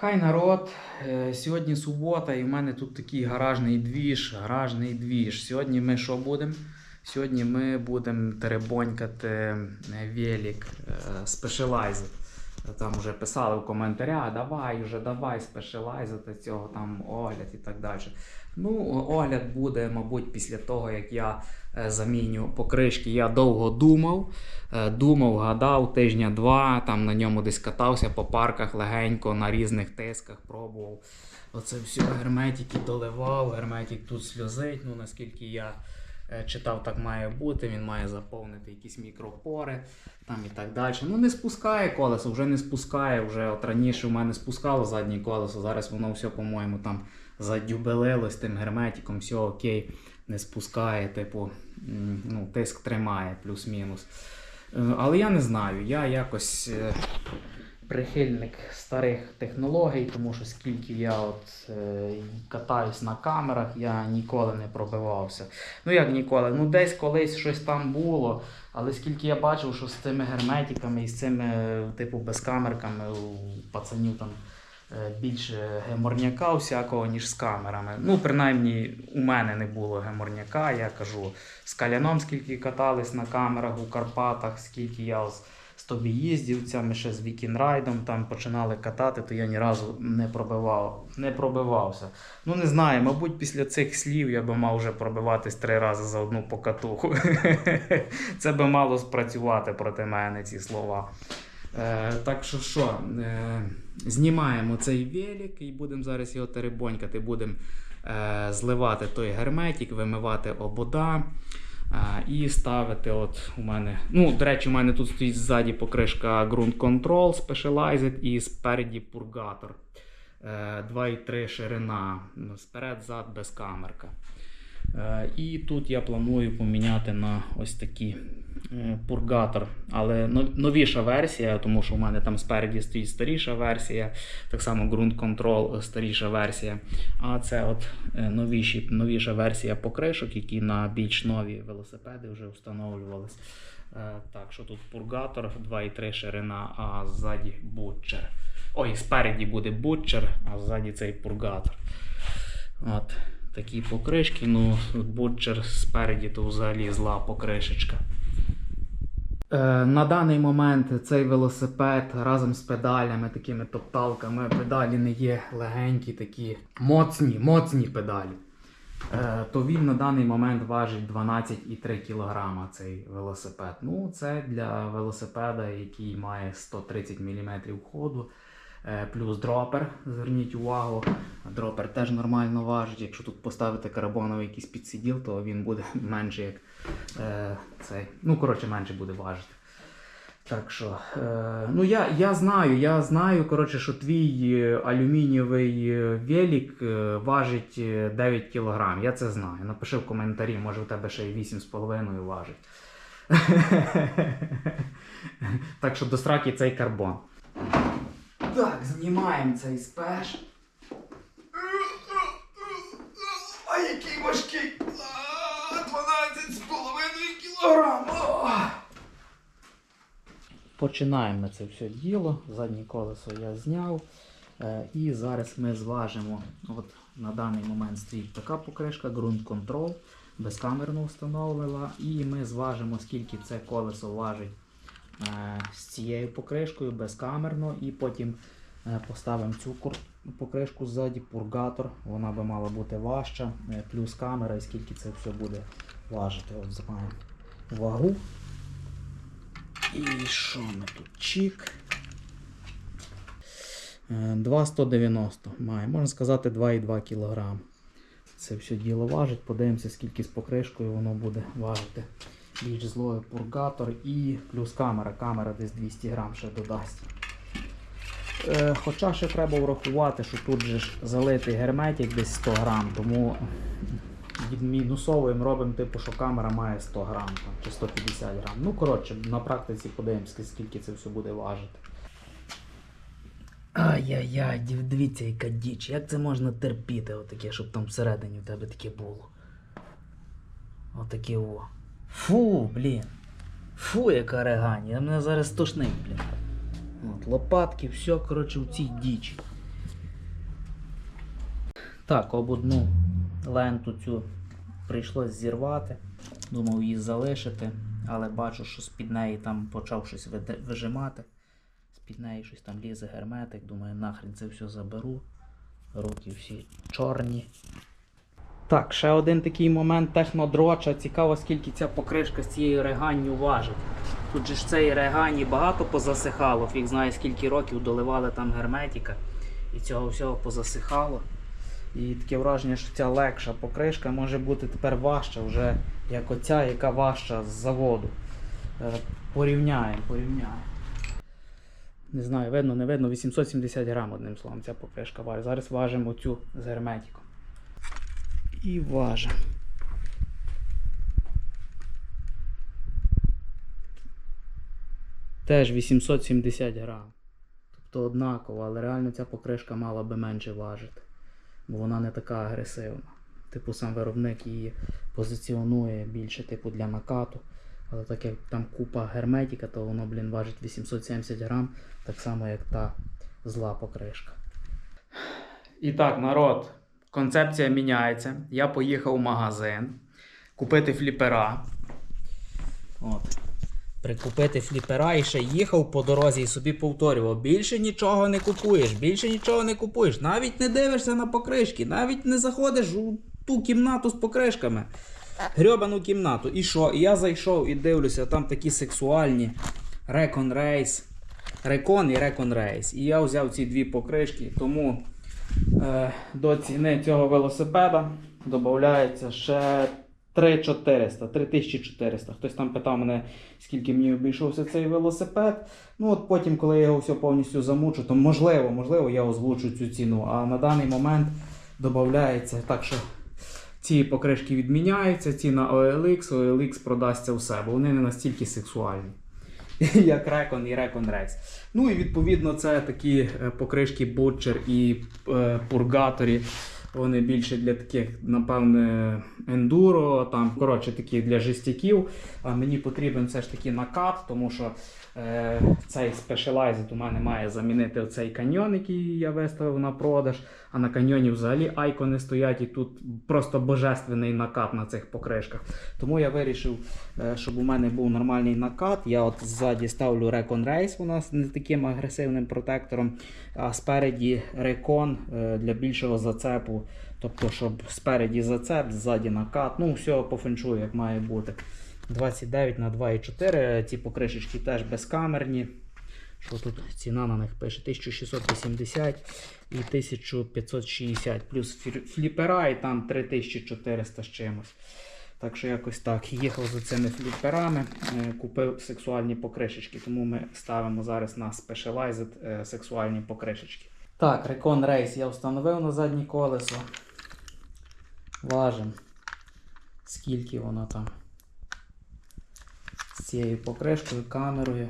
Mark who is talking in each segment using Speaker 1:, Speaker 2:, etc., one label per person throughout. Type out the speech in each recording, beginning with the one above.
Speaker 1: Хай народ, е, сьогодні субота, і в мене тут такий гаражний двіж, гаражний двіж. Сьогодні ми що будемо? Сьогодні ми будемо теребонькати е, велик е, Specialized. Там вже писали в коментарях, давай вже, давай спешилайзити цього там огляд і так далі. Ну, огляд буде, мабуть, після того, як я е, заміню покришки. Я довго думав, е, думав, гадав тижня два, там на ньому десь катався по парках легенько, на різних тисках пробував. Оце все герметики доливав, герметик тут сльозить, ну наскільки я е, читав, так має бути. Він має заповнити якісь мікропори там і так далі. Ну не спускає колесо, вже не спускає. Вже от раніше в мене спускало заднє колесо, зараз воно все, по-моєму, там задюбелилось тим герметиком, все окей, не спускає, типу, ну, тиск тримає, плюс-мінус. Е, Але я не знаю, я якось е, прихильник старих технологій, тому що скільки я от е, катаюсь на камерах, я ніколи не пробивався. Ну як ніколи? Ну десь колись щось там було. Але скільки я бачив, що з цими герметиками і з цими, типу, безкамерками у пацанів там більше геморняка всякого, ніж з камерами. Ну, принаймні, у мене не було геморняка, я кажу, з Каляном скільки катались на камерах у Карпатах, скільки я з, тобі їздівцями, ще з Вікінрайдом там починали катати, то я ні разу не пробивав, не пробивався. Ну не знаю, мабуть, після цих слів я би мав вже пробиватись три рази за одну покатуху. Це би мало спрацювати проти мене ці слова. Е, так що що, е, знімаємо цей велик і будемо зараз його теребонькати, будемо е, зливати той герметик, вимивати обода. е, І ставити, от у мене. Ну, до речі, у мене тут стоїть ззаді покришка Ground Control Specialized і спереді пургатор. Е, 2,3 ширина. Сперед, зад, без камерка. Е, І тут я планую поміняти на ось такий е, пургатор. Але новіша версія, тому що у мене там спереді стоїть старіша версія, так само Ground Control е, старіша версія. А це от е, новіші, новіша версія покришок, які на більш нові велосипеди вже встановлювались. Е, Так, що тут пургатор 2,3 ширина, а ззаді бутчер. Ой, спереді буде бутчер, а ззаді цей пургатор. От такі покришки. Ну, бутчер спереді то взагалі зла покришечка. Е, на даний момент цей велосипед разом з педалями, такими топталками, педалі не є легенькі, такі моцні, моцні педалі. Е, то він на даний момент важить 12,3 кг цей велосипед. Ну, це для велосипеда, який має 130 мм ходу. Е, Плюс дропер, зверніть увагу, дропер теж нормально важить. Якщо тут поставити карбоновий якийсь підсиділ, то він буде менше як е, цей. Ну, коротше, менше буде важити. Так що, е, ну я, я знаю, я знаю, коротше, що твій е, алюмінієвий е, велик важить е, 9 кг. Я це знаю. Напиши в коментарі, може у тебе ще й 8,5 важить. так що до сраки цей карбон. Так, знімаємо цей спеш. А який важкий! 12,5 кілограм! Починаємо це все діло. Заднє колесо я зняв. Е, І зараз ми зважимо. От на даний момент стоїть така покришка, ґрунт контрол, безкамерно встановлена. І ми зважимо, скільки це колесо важить з цією покришкою безкамерно. І потім е, поставимо цю покришку ззаді, пургатор. Вона би мала бути важча, е, плюс камера, і скільки це все буде важити. От знаємо вагу. І що ми тут? Чік. Е, 2,190 має. Можна сказати 2,2 кг. Це все діло важить. Подивимося, скільки з покришкою воно буде важити. Більш злою пургатор і плюс камера. Камера десь 200 грам ще додасть. Е, Хоча ще треба врахувати, що тут же ж залитий герметик десь 100 грам, тому відмінусовуємо, робимо типу, що камера має 100 грам там, чи 150 грам. Ну, коротше, на практиці подивимося, скільки це все буде важити. Ай-яй-яй, дивіться, яка діч. Як це можна терпіти, отаке, щоб там всередині в тебе таке було. Отаке о. Фу, блін. Фу, яка регані. Я мене зараз тошнить, блін. От, лопатки, все, коротше, в цій дічі. Так, об одну ленту цю прийшлось зірвати. Думав її залишити, але бачу, що з-під неї там почав щось вижимати. З-під неї щось там лізе герметик. Думаю, нахрен це все заберу. Руки всі чорні. Так, ще один такий момент технодроча. Цікаво, скільки ця покришка з цією реганню важить. Тут же ж цієї регані багато позасихало, фіг знає скільки років доливали там герметика. І цього всього позасихало. І таке враження, що ця легша покришка може бути тепер важча, вже як оця, яка важча з заводу. Е, Порівняємо, порівняємо. Не знаю, видно, не видно, 870 грам, одним словом, ця покришка важить. Зараз важимо цю з герметиком. І важимо. Теж 870 грам. Тобто однаково, але реально ця покришка мала би менше важити. Бо вона не така агресивна. Типу сам виробник її позиціонує більше типу для накату. Але так як там купа герметика, то воно, блін, важить 870 грам, так само як та зла покришка. І так, народ, концепція міняється. Я поїхав в магазин купити фліпера. От. Прикупити фліпера і ще їхав по дорозі і собі повторював: більше нічого не купуєш, більше нічого не купуєш. Навіть не дивишся на покришки, навіть не заходиш у ту кімнату з покришками. Грьобану кімнату. І що? І я зайшов і дивлюся, там такі сексуальні Recon Race. Recon і Recon Race. І я взяв ці дві покришки, тому до ціни цього велосипеда додається ще 3400, 3400. Хтось там питав мене, скільки мені обійшовся цей велосипед. Ну от потім, коли я його все повністю замучу, то можливо, можливо, я озвучу цю ціну. А на даний момент додається так, що ці покришки відміняються, ці на OLX, OLX продасться все, бо вони не настільки сексуальні. Як Recon і Recon Rex. Ну і відповідно це такі е, покришки Butcher і е, Purgatory. Вони більше для таких, напевне, ендуро, там, коротше, такі для жестяків. А мені потрібен все ж таки накат, тому що е, цей Specialized у мене має замінити цей каньйон, який я виставив на продаж. А на каньйоні взагалі айкони стоять, і тут просто божественний накат на цих покришках. Тому я вирішив, е, щоб у мене був нормальний накат. Я от ззаді ставлю Recon Race, вона з не таким агресивним протектором, а спереді Recon е, для більшого зацепу. Тобто, щоб спереді зацеп, ззаді накат. Ну, все по феншую, як має бути. 29 на 2,4. Ці покришечки теж безкамерні. Що тут ціна на них пише? 1680 і 1560. Плюс фліпера і там 3400 з чимось. Так що якось так. Їхав за цими фліперами, е, купив сексуальні покришечки, тому ми ставимо зараз на Specialized е, сексуальні покришечки. Так, Recon Race я встановив на заднє колесо. Важим. Скільки воно там з цією покришкою, камерою.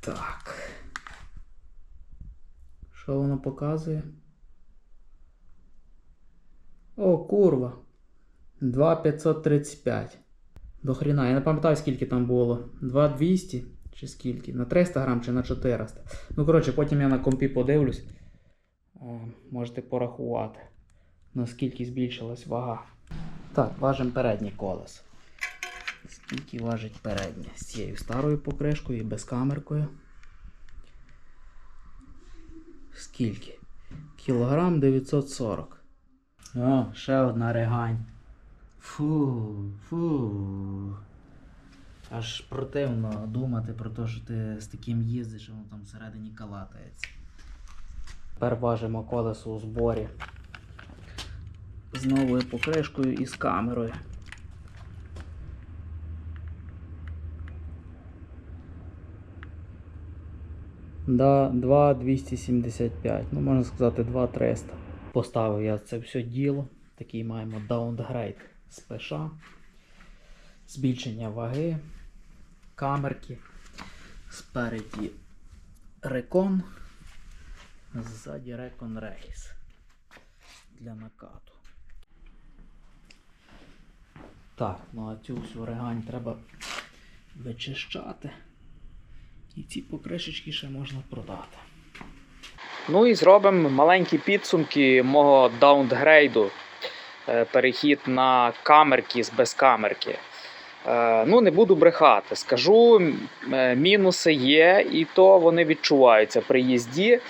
Speaker 1: Так. Що воно показує? О, курва. 2,535. До хрена. Я не пам'ятаю, скільки там було. 2,200 чи скільки? На 300 грам чи на 400. Ну, коротше, потім я на компі подивлюсь. Е, Можете порахувати, наскільки збільшилась вага. Так, важимо переднє колесо. Скільки важить переднє? З цією старою покришкою і без камеркою. Скільки? Кілограм 940. О, ще одна регань. Фу, фу. Аж противно думати про те, що ти з таким їздиш, воно там всередині калатається. Тепер важимо колесо у зборі. З новою покришкою і з камерою. Да, 2,275, ну можна сказати 2,300. Поставив я це все діло. Такий маємо даунгрейд з пеша. Збільшення ваги, камерки. Спереді рекон, ззаді рекон рейс для накату. Так, ну а цю всю регань треба вичищати. І ці покришечки ще можна продати. Ну і зробимо маленькі підсумки мого даунгрейду. Е, Перехід на камерки з безкамерки. Е, Ну, не буду брехати. Скажу, е, мінуси є, і то вони відчуваються при їзді.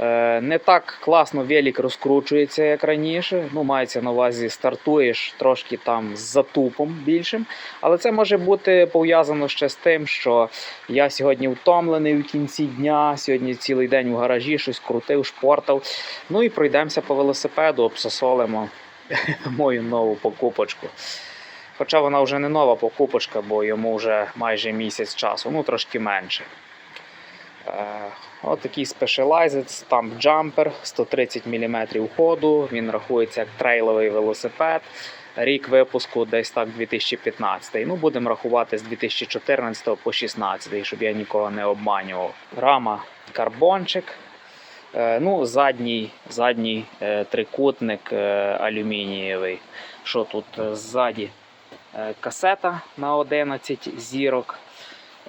Speaker 1: Е, Не так класно велик розкручується, як раніше. Ну, мається на увазі, стартуєш трошки там з затупом більшим. Але це може бути пов'язано ще з тим, що я сьогодні втомлений в кінці дня. Сьогодні цілий день в гаражі щось крутив, шпортав. Ну і пройдемося по велосипеду, обсосолимо мою нову покупочку. Хоча вона вже не нова покупочка, бо йому вже майже місяць часу, ну трошки менше. Е, От такий Specialized Stump Jumper 130 мм ходу. Він рахується як трейловий велосипед. Рік випуску десь так 2015. Ну, будемо рахувати з 2014 по 2016, щоб я нікого не обманював. Рама карбончик. Е, Ну, задній, задній е, трикутник алюмінієвий. Що тут ззаді? Е, Касета на 11 зірок.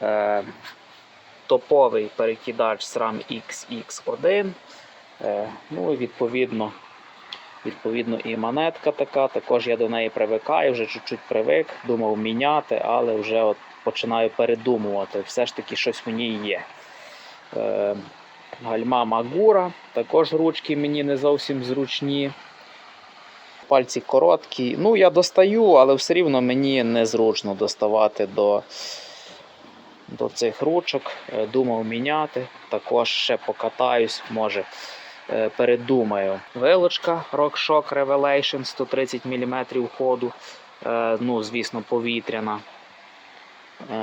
Speaker 1: Е, Топовий перекидач SRAM XX1. Е, Ну і відповідно, відповідно і монетка така. Також я до неї привикаю, вже чуть-чуть привик, думав міняти, але вже от починаю передумувати. Все ж таки щось ній є. Гальма Магура, також ручки мені не зовсім зручні. Пальці короткі. Ну, я достаю, але все рівно мені незручно доставати до, до цих ручок. Е, Думав міняти. Також ще покатаюсь, може е, передумаю. Вилочка RockShox Revelation 130 мм ходу. Е, Ну, звісно, повітряна.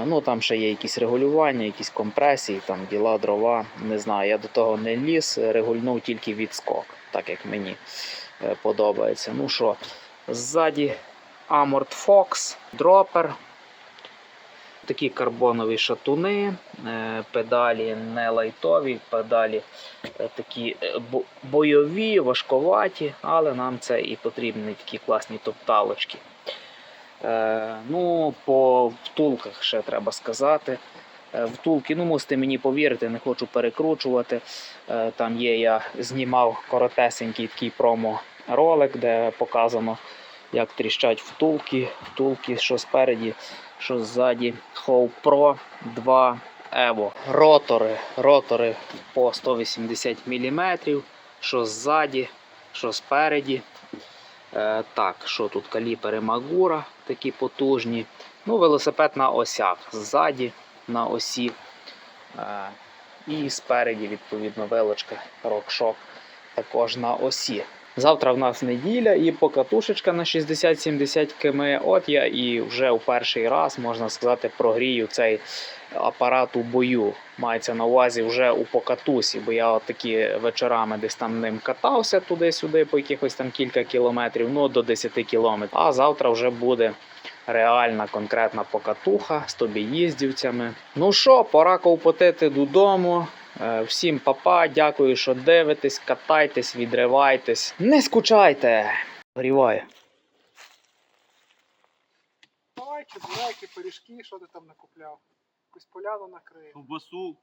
Speaker 1: Ну, там ще є якісь регулювання, якісь компресії, там діла, дрова. Не знаю, я до того не ліз, регульнув тільки відскок, так як мені подобається. Ну що, ззаді Armored Fox, дропер. Такі карбонові шатуни, е, педалі не лайтові, педалі е, такі е, бойові, важковаті, але нам це і потрібні такі класні топталочки. Е, ну, по втулках ще треба сказати. Е, Втулки, ну мусите мені повірити, не хочу перекручувати. Е, Там є, я знімав коротесенький такий промо-ролик, де показано, як тріщать втулки. Втулки, що спереді, що ззаді. Hope Pro 2 Evo. Ротори, ротори по 180 мм, що ззаді, що спереді. Е, так, що тут каліпери Магура такі потужні. Ну, велосипед на осях. Ззаді на осі. Е, і спереді, відповідно, велочка RockShox також на осі. Завтра в нас неділя і покатушечка на 60-70 км. От я і вже у перший раз, можна сказати, прогрію цей апарат у бою. Мається на увазі вже у покатусі, бо я от такі вечорами десь там ним катався туди-сюди по якихось там кілька кілометрів, ну до 10 кілометрів. А завтра вже буде реальна конкретна покатуха з тобі-їздівцями. Ну що, пора ковпотити додому. Е, Всім папа, дякую, що дивитесь, катайтесь, відривайтесь. Не скучайте! Гріває.
Speaker 2: Давай, чебуреки, пиріжки, що ти там накупляв? Якусь поляну накрив.
Speaker 3: Ковбасу